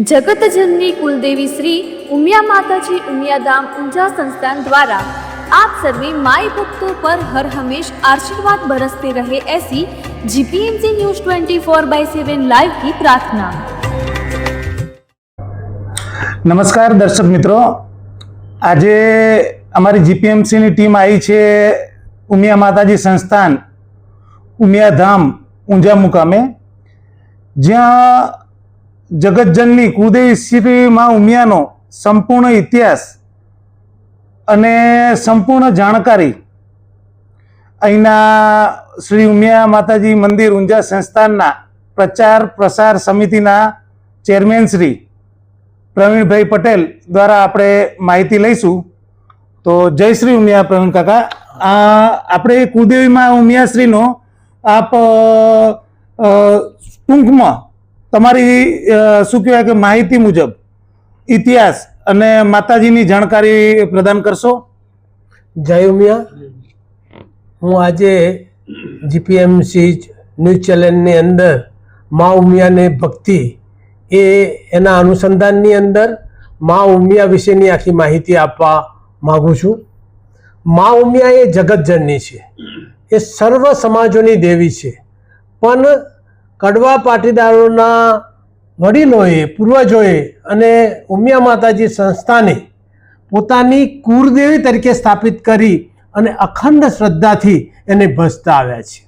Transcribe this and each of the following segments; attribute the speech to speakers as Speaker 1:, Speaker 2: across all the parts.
Speaker 1: જગતજનની કુલદેવી શ્રી ઉમિયા માતાજી ઉમિયાધામ ઊંઝા સંસ્થાન દ્વારા આપ સર્વે માય ભક્તો પર હર હંમેશ આશીર્વાદ બરસતે રહે એસી GPMC news twenty four by seven live કી પ્રાર્થના.
Speaker 2: નમસ્કાર દર્શક મિત્રો. આજે અમારી જીપીએમસીની ટીમ આવી છે ઉમિયા માતાજી સંસ્થાન ઉમિયાધામ ઊંઝા મુકામે. જ્યાં જગતજનની કુલદેવી શ્રી ઉમિયાનો સંપૂર્ણ ઇતિહાસ અને સંપૂર્ણ જાણકારી અહીંના શ્રી ઉમિયા માતાજી મંદિર ઊંઝા સંસ્થાનના પ્રચાર પ્રસાર સમિતિના ચેરમેન શ્રી પ્રવીણભાઈ પટેલ દ્વારા આપણે માહિતી લઈશું. તો જય શ્રી ઉમિયા પ્રવીણ કાકા. આ આપણે ઉમિયા ઉમિયાશ્રીનો આપ ટૂંકમાં તમારી શું કહેવાય કે માહિતી મુજબ ઇતિહાસ અને માતાજીની જાણકારી પ્રદાન કરશો?
Speaker 3: જય ઉમિયા. હું આજે જીપીએમસી ન્યૂઝ ચેનલની અંદર મા ઉમિયાને ભક્તિ એ એના અનુસંધાનની અંદર મા ઉમિયા વિશેની આખી માહિતી આપવા માગું છું. મા ઉમિયા એ જગતજનની છે. એ સર્વ સમાજોની દેવી છે. પણ કડવા પાટીદારોના વડીલોએ, પૂર્વજોએ અને ઉમિયા માતાજી સંસ્થાને પોતાની કુળદેવી તરીકે સ્થાપિત કરી અને અખંડ શ્રદ્ધાથી એને ભજતા આવ્યા છે.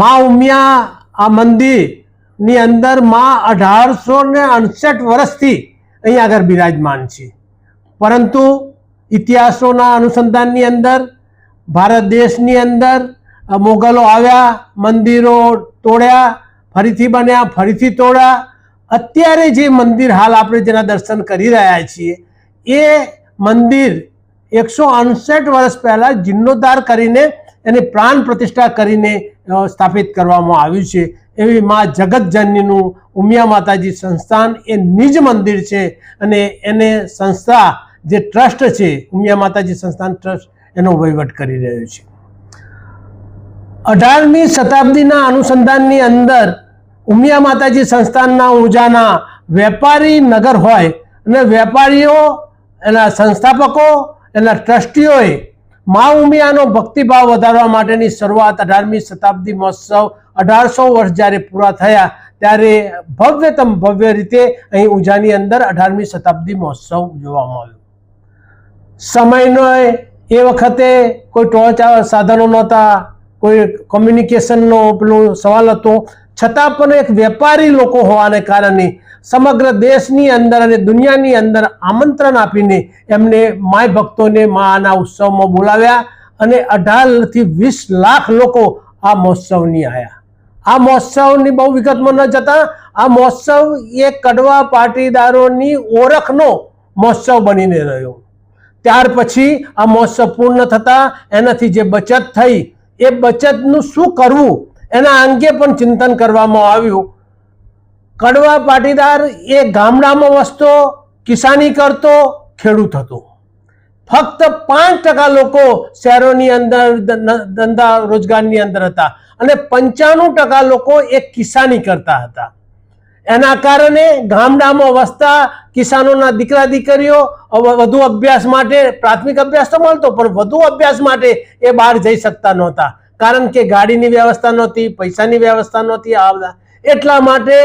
Speaker 3: મા ઉમિયા આ મંદિરની અંદર મા અઢારસો ને અડસઠ વર્ષથી અહીં આગળ બિરાજમાન છે. પરંતુ ઇતિહાસોના અનુસંધાનની અંદર, ભારત દેશની અંદર મોગલો આવ્યા, મંદિરો તોડ્યા, ફરીથી બન્યા, ફરીથી તોડ્યા. અત્યારે જે મંદિર હાલ આપણે જેના દર્શન કરી રહ્યા છીએ, એ મંદિર એકસો અડસઠ વર્ષ પહેલાં જીર્ણોદ્ધાર કરીને એને પ્રાણ પ્રતિષ્ઠા કરીને સ્થાપિત કરવામાં આવ્યું છે. એવી મા જગતજનનીનું ઉમિયા માતાજી સંસ્થાન એ નિજ મંદિર છે અને એને સંસ્થા જે ટ્રસ્ટ છે, ઉમિયા માતાજી સંસ્થાન ટ્રસ્ટ, એનો વહીવટ કરી રહ્યો છે. અઢારમી શતાબ્દીના અનુસંધાનની અંદર ઉમિયા માતાજી સંસ્થાનના ઊંઝાના વેપારી નગર હોય અને વેપારીઓ, એના સંસ્થાપકો, એના ટ્રસ્ટીઓએ મા ઉમિયાનો ભક્તિભાવ વધારવા માટેની શરૂઆત અઢારમી શતાબ્દી મહોત્સવ અઢારસો વર્ષ જ્યારે પૂરા થયા ત્યારે ભવ્યતમ ભવ્ય રીતે અહીં ઊંઝાની અંદર અઢારમી શતાબ્દી મહોત્સવ જોવામાં આવ્યો સમયનો એ વખતે કોઈ ટોર્ચ સાધનો નહોતા કોઈ કોમ્યુનિકેશનનો પેલું સવાલ હતો. છતાં પણ એક વેપારી લોકો હોવાને કારણે સમગ્ર દેશની અંદર અને દુનિયાની અંદર આમંત્રણ આપીને એમને માય ભક્તોને માના ઉત્સવમાં બોલાવ્યા અને અઢારથી વીસ લાખ લોકો આ મહોત્સવની આવ્યા આ મહોત્સવની બહુ વિગતમાં ન જતા, આ મહોત્સવ એ કડવા પાટીદારોની ઓળખનો મહોત્સવ બનીને રહ્યો. ત્યાર પછી આ મહોત્સવ પૂર્ણ થતા એનાથી જે બચત થઈ એ બચતનું શું કરવું? એના અંગે પણ ચિંતન કરવામાં આવ્યું. કડવા પાટીદાર એ ગામડામાં વસતો, કિસાની કરતો, ખેડૂત હતો. ફક્ત પાંચ ટકા લોકો શહેરોની અંદર ધંધા રોજગારની અંદર હતા અને પંચાણું ટકા લોકો એ કિસાની કરતા હતા. એના કારણે ગામડામાં વસતા કિસાનોના દીકરા દીકરીઓ વધુ અભ્યાસ માટે પ્રાથમિક અભ્યાસ તો મળતો, પણ વધુ અભ્યાસ માટે એ બહાર જઈ શકતા નહોતા. કારણ કે ગાડીની વ્યવસ્થા નહોતી, પૈસાની વ્યવસ્થા નહોતી, આ બધા. એટલા માટે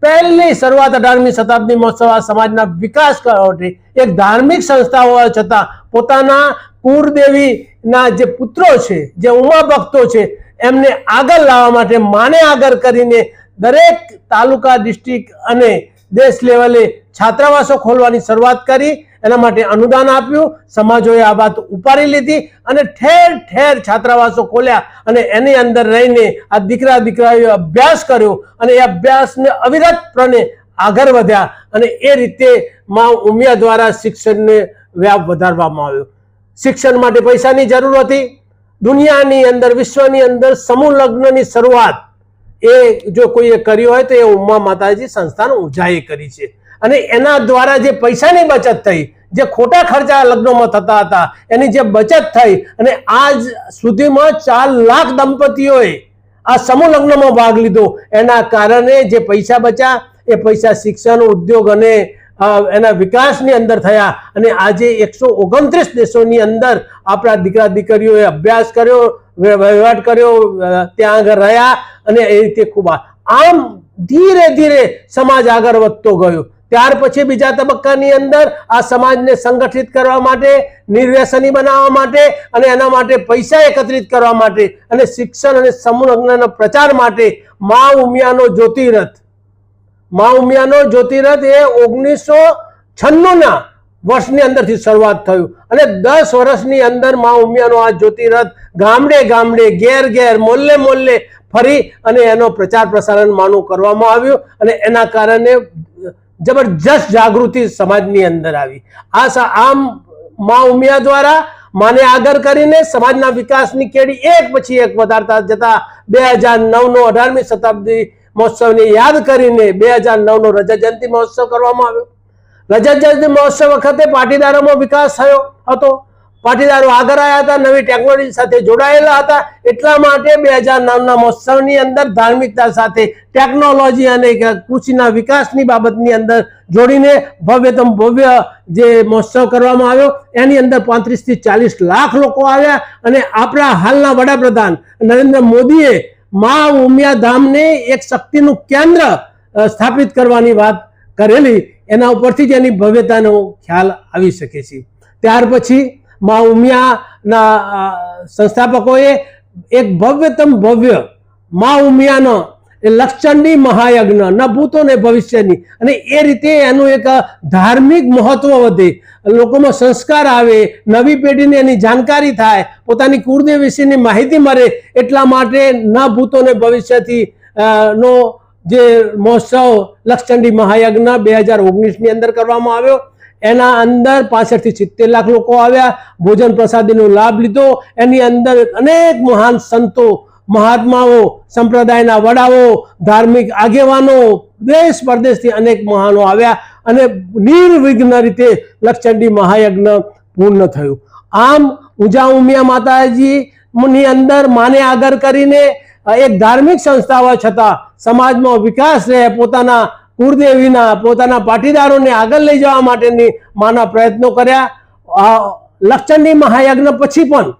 Speaker 3: પહેલી શરૂઆત અઢારમી શતાબ્દી મહોત્સવ સમાજના વિકાસ કરવા માટે એક ધાર્મિક સંસ્થા હોવા છતાં પોતાના કુરદેવીના જે પુત્રો છે, જે ઉમા ભક્તો છે, એમને આગળ લાવવા માટે માને આગળ કરીને દરેક તાલુકા ડિસ્ટ્રિક્ટ અને દેશ લેવલે છાત્રાવાસો ખોલવાની શરૂઆત કરી. એના માટે અનુદાન આપ્યું. સમાજોએ આ વાત ઉપાડી લીધી અને ઠેર ઠેર છાત્રાવાસો ખોલ્યા અને એની અંદર રહીને આ દીકરા દીકરાઓએ અભ્યાસ કર્યો અને એ અભ્યાસને અવિરતપણે આગળ વધ્યા અને એ રીતે માં ઉમિયા દ્વારા શિક્ષણને વ્યાપ વધારવામાં આવ્યો. શિક્ષણ માટે પૈસાની જરૂર હતી. દુનિયાની અંદર, વિશ્વની અંદર સમૂહ લગ્નની શરૂઆત એ જો કોઈએ કર્યું હોય તો એ ઉમા માતાજી સંસ્થાન ઊંઝાએ કરી છે. અને એના દ્વારા જે પૈસાની બચત થઈ, જે ખોટા ખર્ચા લગ્નોમાં થતા હતા, એની જે બચત થઈ, અને આજ સુધીમાં ચાર લાખ દંપતીઓએ આ સમૂહ લગ્નમાં ભાગ લીધો. એના કારણે જે પૈસા બચ્યા, એ પૈસા શિક્ષણ, ઉદ્યોગ અને એના વિકાસની અંદર થયા અને આજે એકસો ઓગણત્રીસ દેશોની અંદર આપણા દીકરા દીકરીઓએ અભ્યાસ કર્યો વહીવટ કર્યો ત્યાં આગળ રહ્યા અને એ રીતે ખૂબ આમ ધીરે ધીરે સમાજ આગળ વધતો ગયો. ત્યાર પછી બીજા તબક્કાની અંદર આ સમાજને સંગઠિત કરવા માટે, નિર્વ્યસની બનાવવા માટે અને એના માટે પૈસા એકત્રિત કરવા માટે અને શિક્ષણ અને સમૂહ પ્રચાર માટે મા ઉમિયાનો જ્યોતિરથ મા ઉમિયાનો જ્યોતિરથ એ ઓગણીસો છન્નુંના વર્ષની અંદરથી શરૂઆત થયું. અને દસ વર્ષની અંદર મા ઉમિયાનો આ જ્યોતિરથ ગામડે ગામડે, ઘેર ઘેર, મોલ્લે મોલ્લે ફરી અને એનો પ્રચાર પ્રસારણ માનું કરવામાં આવ્યું અને એના કારણે જબરજસ્ત જાગૃતિ સમાજની અંદર આવી. આ આમ મા ઉમિયા દ્વારા માને આગળ કરીને સમાજના વિકાસની કેડી એક પછી એક વધારતા જતા બે હજાર નવનો અઢારમી શતાબ્દી મહોત્સવને યાદ કરીને બે હજાર નવનો રજત જયંતિ મહોત્સવ કરવામાં આવ્યો. રજત જયંતિ મહોત્સવ વખતે પાટીદારોમાં વિકાસ થયો હતો. પાટીદારો આગળ આવ્યા હતા, નવી ટેકનોલોજી સાથે જોડાયેલા હતા. એટલા માટે બે હજાર નવના મહોત્સવની અંદર ધાર્મિકતા સાથે, ટેકનોલોજી અને કૃષિના વિકાસની બાબતની અંદર જોડીને ભવ્યતમ ભવ્ય જે મહોત્સવ કરવામાં આવ્યો. એની અંદર પાંત્રીસથી ચાલીસ લાખ લોકો આવ્યા અને આપણા હાલના વડાપ્રધાન નરેન્દ્ર મોદીએ મા ઉમિયા ધામને એક શક્તિનું કેન્દ્ર સ્થાપિત કરવાની વાત કરેલી. એના ઉપરથી જ એની ભવ્યતાનો ખ્યાલ આવી શકે છે. ત્યાર પછી મા ઉમિયાના સંસ્થાપકોએ એક ભવ્યતમ ભવ્ય મા ઉમિયાનો એ લક્ષણની મહાયજ્ઞ, ન ભૂતો ને ભવિષ્યની. અને એ રીતે એનું એક ધાર્મિક મહત્વ વધે. લોકોમાં સંસ્કાર આવે, નવી પેઢીને એની જાણકારી થાય, પોતાની કુળદેવ વિશેની માહિતી મળે, એટલા માટે ન ભૂતો ને ભવિષ્યથી નો જે મહોત્સવ લક્ષચંડી મહાયજ્ઞ બે હજાર ઓગણીસની અંદર કરવામાં આવ્યો. એના અંદર પાસઠથી સિત્તેર લાખ લોકો આવ્યા. ભોજન પ્રસાદીનો લાભ લીધો. એની અંદર અનેક મહાન સંતો મહાત્માઓ, સંપ્રદાયના વડાઓ, ધાર્મિક આગેવાનો, દેશ પરદેશથી અનેક મહાનો આવ્યા અને નિર્વિઘ્ન રીતે લક્ષચંડી મહાયજ્ઞ પૂર્ણ થયું. આમ ઊંઝા ઉમિયા માતાજીની અંદર માને આગળ કરીને એક ધાર્મિક સંસ્થા હોવા છતાં સમાજમાં વિકાસ રહે, પોતાના કુળદેવીના, પોતાના પાટીદારોને આગળ લઈ જવા માટેની માના પ્રયત્નો કર્યા. લક્ષચંડી મહાયજ્ઞ પછી પણ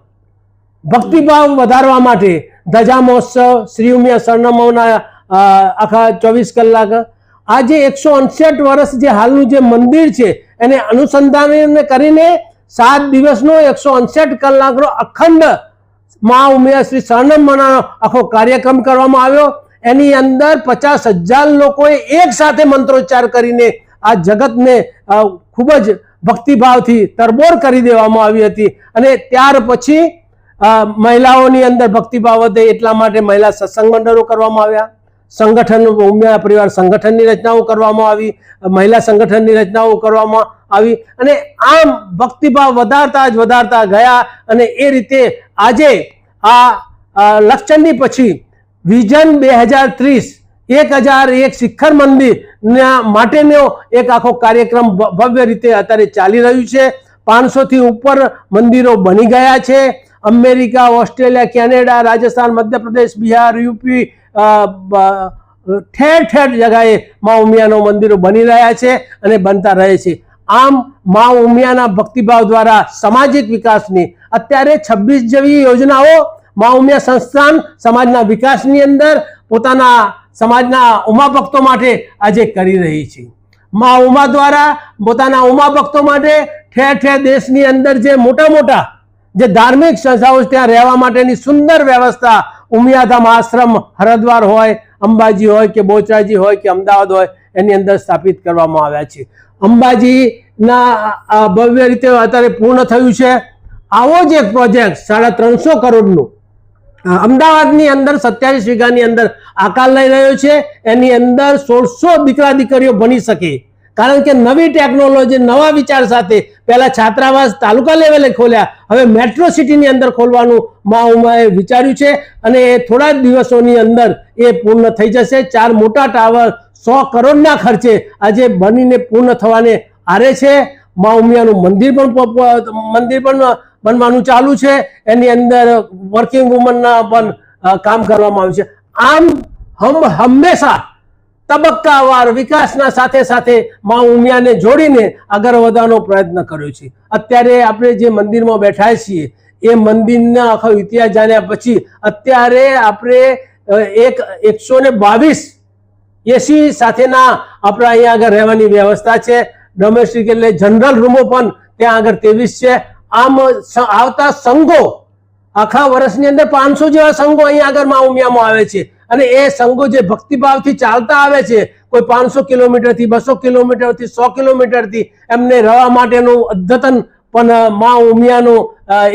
Speaker 3: ભક્તિભાવ વધારવા માટે ધજા મહોત્સવ, શ્રી ઉમિયા સરનામાઓના આખા ચોવીસ કલાક. આજે એકસો અડસઠ વર્ષ જે હાલનું જે મંદિર છે, એને અનુસંધાનને કરીને સાત દિવસનો એકસો અડસઠ કલાકનો અખંડ મા ઉમિયા શ્રી સરનમનો આખો કાર્યક્રમ કરવામાં આવ્યો. એની અંદર પચાસ હજાર લોકોએ એક સાથે મંત્રોચ્ચાર કરીને આ જગતને ખૂબ જ ભક્તિભાવથી તરબોર કરી દેવામાં આવી હતી. અને ત્યાર પછી મહિલાઓની અંદર ભક્તિભાવ વધે એટલા માટે મહિલા સત્સંગ મંડળો કરવામાં આવ્યા. સંગઠન, ઉમિયા પરિવાર સંગઠનની રચનાઓ કરવામાં આવી. મહિલા સંગઠનની રચનાઓ કરવામાં આવી. અને આમ ભક્તિભાવ વધારતા જ વધારતા ગયા અને એ રીતે આજે આ લક્ષણની પછી વિઝન બે હજાર ત્રીસ, એક હજાર એક શિખર મંદિરના માટેનો એક આખો કાર્યક્રમ ભવ્ય રીતે અત્યારે ચાલી રહ્યું છે. પાંચસોથી ઉપર મંદિરો બની ગયા છે. America, Australia, Canada, Rajasthan, Madhya Pradesh, Bihar, UP ઠેર ઠેર જગાએ મા ઉમિયાનો મંદિરો બની રહ્યા છે અને બનતા રહે છે. આમ મા ઉમિયાના ભક્તિભાવ દ્વારા સામાજિક વિકાસની અત્યારે છવ્વીસ જેવી યોજનાઓ મા ઉમિયા સંસ્થાન સમાજના વિકાસની અંદર પોતાના સમાજના ઉમા ભક્તો માટે આજે કરી રહી છે. મા ઉમા દ્વારા પોતાના ઉમા ભક્તો માટે ઠેર ઠેર દેશની અંદર જે મોટા મોટા જે ધાર્મિક સંસ્થાઓ ત્યાં રહેવા માટેની સુંદર વ્યવસ્થા ઉમિયાધામ આશ્રમ, હરદ્વાર હોય, અંબાજી હોય કે બોચરાજી હોય કે અમદાવાદ હોય, એની અંદર સ્થાપિત કરવામાં આવ્યા છે. અંબાજીના ભવ્ય રીતે અત્યારે પૂર્ણ થયું છે. આવો જ એક પ્રોજેક્ટ સાડા ત્રણસો કરોડનું અમદાવાદની અંદર સત્યાવીસ વીઘાની અંદર આકાર લઈ રહ્યો છે. એની અંદર સોળસો દીકરા દીકરીઓ ભણી શકે. કારણ કે નવી ટેકનોલોજી નવા વિચાર સાથે પહેલા છાત્રાવાસ તાલુકા લેવલે ખોલ્યા. હવે મેટ્રો સિટીની અંદર ખોલવાનું મા ઉમાએ વિચાર્યું છે અને એ થોડા દિવસોની અંદર એ પૂર્ણ થઈ જશે. ચાર મોટા ટાવર સો કરોડના ખર્ચે આજે બનીને પૂર્ણ થવાને આરે છે. મા ઉમિયાનું મંદિર પણ મંદિર પણ બનવાનું ચાલુ છે. એની અંદર વર્કિંગ વુમનના પણ કામ કરવામાં આવ્યું છે. આમ હમ હંમેશા તબક્કાવાર વિકાસના સાથે સાથે મા ઉમિયાને જોડીને આગળ વધવાનો પ્રયત્ન કર્યો છે. અત્યારે આપણે જે મંદિરમાં બેઠા છીએ, એ મંદિરના આખો ઇતિહાસ જાણ્યા પછી અત્યારે આપણે એક એકસો ને બાવીસ એસી સાથેના આપણા અહીંયા આગળ રહેવાની વ્યવસ્થા છે. ડોમેસ્ટિક એટલે જનરલ રૂમો પણ ત્યાં આગળ ત્રેવીસ છે. આમ આવતા સંઘો આખા વર્ષની અંદર પાંચસો જેવા સંઘો અહીંયા આગળમાં ઉમિયામાં આવે છે. અને એ સંઘો જે ભક્તિભાવથી ચાલતા આવે છે, કોઈ પાંચસો કિલોમીટરથી, બસો કિલોમીટરથી, સો કિલોમીટરથી, એમને રહેવા માટેનું અદ્યતન પણ મા ઉમિયાનું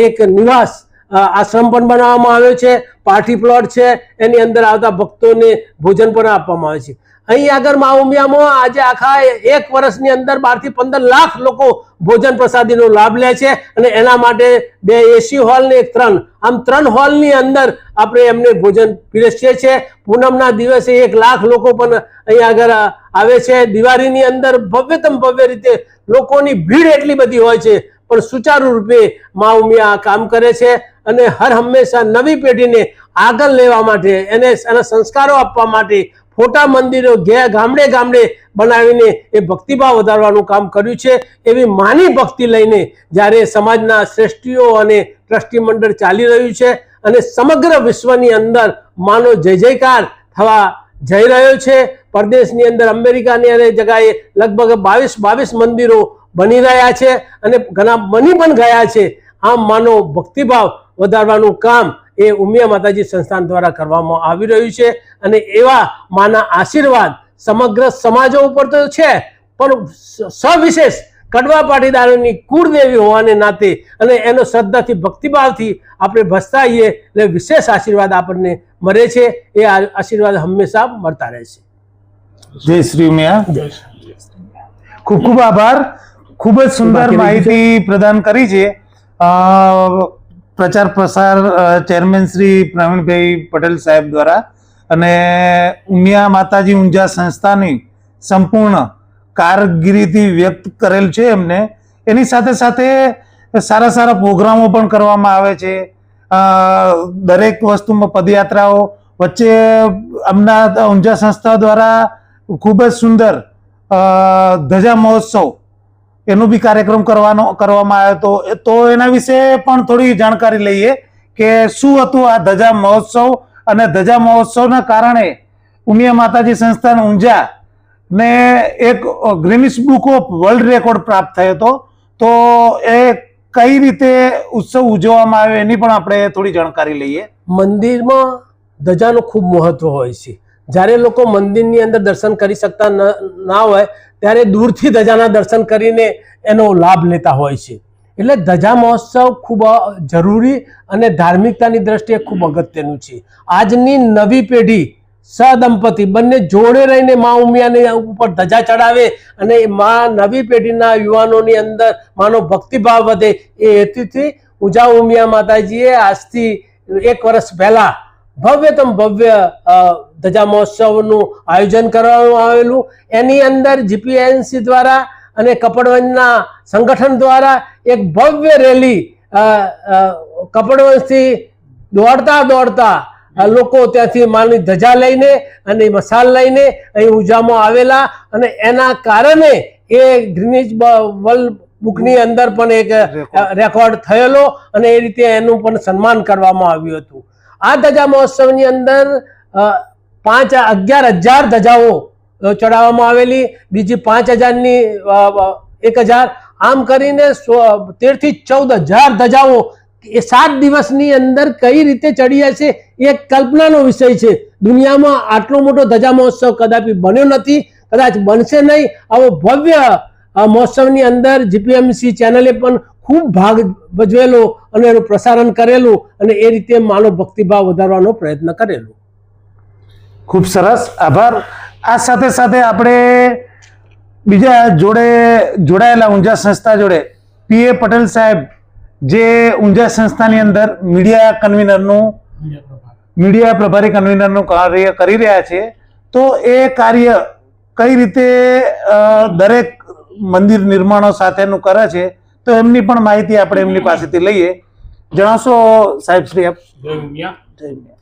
Speaker 3: એક નિવાસ આશ્રમ પણ બનાવવામાં આવ્યો છે. પાર્ટી પ્લોટ છે. એની અંદર આવતા ભક્તોને ભોજન પણ આપવામાં આવે છે. અહીં આગળ મા ઉમિયામાં આજે આખા એક વર્ષની અંદર બારથી પંદર લાખ લોકો ભોજન પ્રસાદીનો લાભ લે છે અને એના માટે બે એસી હોલ ને ત્રણ. આમ ત્રણ હોલની અંદર આપણે એમને ભોજન પીરસીએ છીએ. પૂનમના દિવસે એક લાખ લોકો પણ અહીં આગળ આવે છે. દિવાળીની અંદર ભવ્યતમ ભવ્ય રીતે લોકોની ભીડ એટલી બધી હોય છે, પણ સુચારુ રૂપે મા ઉમિયા કામ કરે છે અને હર હંમેશા નવી પેઢીને આગળ લેવા માટે એને એના સંસ્કારો આપવા માટે ફોટા મંદિરો ગે ગામડે ગામડે બનાવીને એ ભક્તિભાવ વધારવાનું કામ કર્યું છે, એવી માની ભક્તિ લઈને જ્યારે સમાજના શ્રેષ્ઠીઓ અને ટ્રસ્ટી મંડળ ચાલી રહ્યું છે અને સમગ્ર વિશ્વની અંદર માનો જય જયકાર થવા જઈ રહ્યો છે. પરદેશની અંદર અમેરિકાની અને જગાએ લગભગ બાવીસ બાવીસ મંદિરો બની રહ્યા છે અને ઘણા બની પણ ગયા છે. આમ માનો ભક્તિભાવ વધારવાનું કામ એ ઉમિયા માતાજી સંસ્થાન દ્વારા કરવામાં આવી રહ્યું છે અને એવા માના આશીર્વાદ સમગ્ર સમાજો ઉપર તો છે પણ સવિશેષ કડવા પાટીદારોની કુળદેવી હોવાને નાતે અને એનો શ્રદ્ધાથી ભક્તિભાવથી આપણે ભસતાઈએ એટલે વિશેષ આશીર્વાદ આપણને મળે છે. એ આશીર્વાદ હંમેશા મળતા રહે છે.
Speaker 2: જય શ્રી ઉમિયા. ખૂબ ખૂબ આભાર. ખૂબ જ સુંદર માહિતી પ્રદાન કરી છે. પ્રચાર પ્રસાર ચેરમેન શ્રી પ્રવીણભાઈ પટેલ સાહેબ દ્વારા અને ઉમિયા માતાજી ઊંઝા સંસ્થાની સંપૂર્ણ કારગીરીથી વ્યક્ત કરેલ છે એમને. એની સાથે સાથે સારા સારા પ્રોગ્રામો પણ કરવામાં આવે છે. દરેક વસ્તુમાં પદયાત્રાઓ વચ્ચે અમદાવાદ ઊંઝા સંસ્થા દ્વારા ખૂબ જ સુંદર ધજા મહોત્સવ એનો બી કાર્યક્રમ કરવાનો કરવામાં આવ્યો હતો. તો એના વિશે પણ થોડી જાણકારી લઈએ કે શું હતું આ ધજા મહોત્સવ અને ધજા મહોત્સવના કારણે ઉમિયા માતાજી સંસ્થાન ઊંઝા ને એક Guinness book of world record પ્રાપ્ત થયો હતો. તો એ કઈ રીતે ઉત્સવ ઉજવવામાં આવ્યો એની પણ આપણે થોડી જાણકારી લઈએ.
Speaker 3: મંદિરમાં ધજાનું ખૂબ મહત્વ હોય છે. જ્યારે લોકો મંદિરની અંદર દર્શન કરી શકતા ના હોય ત્યારે દૂરથી ધજાના દર્શન કરીને એનો લાભ લેતા હોય છે. એટલે ધજા મહોત્સવ ખૂબ જરૂરી અને ધાર્મિકતાની દ્રષ્ટિએ ખૂબ અગત્યનું છે. આજની નવી પેઢી સદંપતિ બંને જોડે રહીને મા ઉમિયાને ઉપર ધજા ચડાવે અને મા નવી પેઢીના યુવાનોની અંદર માનો ભક્તિભાવ વધે એ હેતુથી ઉજા ઉમિયા માતાજીએ આજથી એક વર્ષ પહેલા ભવ્યતમ ભવ્ય ધજા મહોત્સવનું આયોજન કરવામાં આવેલું. એની અંદર જીપીએનસી દ્વારા અને કપડવંજના સંગઠન દ્વારા એક ભવ્ય રેલી કપડવંજથી દોડતા દોડતા લોકો ત્યાંથી માલની ધજા લઈને અને મસાલ લઈને અહીં ઉજામાં આવેલા અને એના કારણે એ ગ્રીનિજ વર્લ્ડ બુકની અંદર પણ એક રેકોર્ડ થયેલો અને એ રીતે એનું પણ સન્માન કરવામાં આવ્યું હતું. આ ધજા મહોત્સવની અંદર પાંચ અગિયાર હજાર ધજાઓ ચડાવવામાં આવેલી. બીજી પાંચ હજારની એક હજાર. આમ કરીને તેરથી ચૌદ હજાર ધજાઓ એ સાત દિવસની અંદર કઈ રીતે ચડી હશે એ કલ્પનાનો વિષય છે. દુનિયામાં આટલો મોટો ધજા મહોત્સવ કદાપી બન્યો નથી, કદાચ બનશે નહીં. આવો ભવ્ય આ મહોત્સવની અંદર જીપીએમસી ચેનલે પણ ખૂબ ભાગ ભજવેલો અને એનું પ્રસારણ કરેલું અને એ રીતે માનવ ભક્તિભાવ વધારવાનો પ્રયત્ન કરેલો.
Speaker 2: ખૂબ સરસ. આભાર. આ સાથે સાથે આપણે બીજા જોડે જોડાયેલા ઊંઝા સંસ્થા જોડે પીએ પટેલ સાહેબ જે ઊંઝા સંસ્થાની અંદર મીડિયા કન્વીનરનું મીડિયા પ્રભારી. કન્વીનરનું કાર્ય કરી રહ્યા છે. તો એ કાર્ય કઈ રીતે દરેક મંદિર નિર્માણો સાથેનું કરે છે તો એમની પણ માહિતી આપણે એમની પાસેથી લઈએ. જણાવશો સાહેબ શ્રી આપ
Speaker 4: જય ઉમિયા.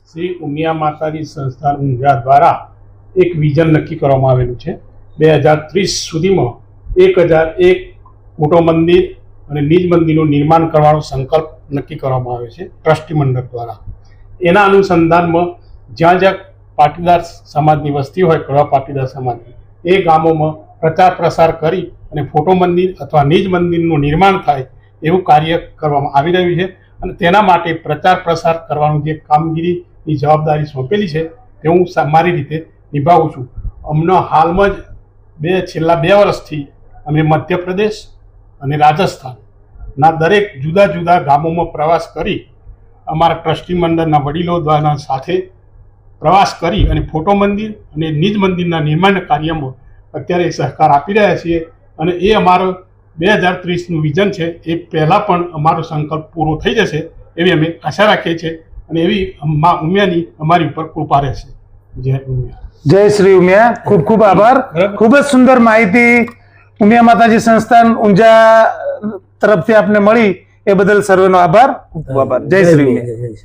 Speaker 4: શ્રી ઉમિયા માતાજી સંસ્થાન ઊંઝા દ્વારા એક વિઝન નક્કી કરવામાં આવેલું છે. બે હજાર ત્રીસ સુધીમાં એક હજાર એક મોટો મંદિર અને નિજ મંદિરનું નિર્માણ કરવાનો સંકલ્પ નક્કી કરવામાં આવ્યો છે ટ્રસ્ટી મંડળ દ્વારા. એના અનુસંધાનમાં જ્યાં જ્યાં પાટીદાર સમાજની વસ્તી હોય કડવા પાટીદાર સમાજની એ ગામોમાં પ્રચાર પ્રસાર કરી અને ફોટો મંદિર અથવા નિજ મંદિરનું નિર્માણ થાય એવું કાર્ય કરવામાં આવી રહ્યું છે. અને તેના માટે પ્રચાર પ્રસાર કરવાનું જે કામગીરીની જવાબદારી સોંપેલી છે, તે હું મારી રીતે નિભાવું છું. અમને હાલમાં જ બે, છેલ્લા બે વર્ષથી અમે મધ્યપ્રદેશ અને રાજસ્થાનના દરેક જુદા જુદા ગામોમાં પ્રવાસ કરી અમારા ટ્રસ્ટી મંડળના વડીલો દ્વારા સાથે પ્રવાસ કરી અને ફોટો મંદિર અને નિજ મંદિરના નિર્માણ કાર્યમાં અત્યારે સહકાર આપી રહ્યા છીએ. અને એ અમારો બે હજાર ત્રીસનું વિઝન છે એ પહેલાં પણ અમારો સંકલ્પ પૂરો થઈ જશે એવી અમે આશા રાખીએ છીએ અને એવી મા ઉમિયાની અમારી ઉપર કૃપા રહેશે. જય ઉમિયા.
Speaker 2: જય શ્રી ઉમિયા. ખૂબ ખૂબ આભાર. ખૂબ જ સુંદર માહિતી ઉમિયા માતાજી સંસ્થાન ઊંઝા તરફથી આપને મળી. એ બદલ સર્વેનો આભાર. ખૂબ આભાર. જય શ્રી ઉમિયા
Speaker 3: જય શ્રી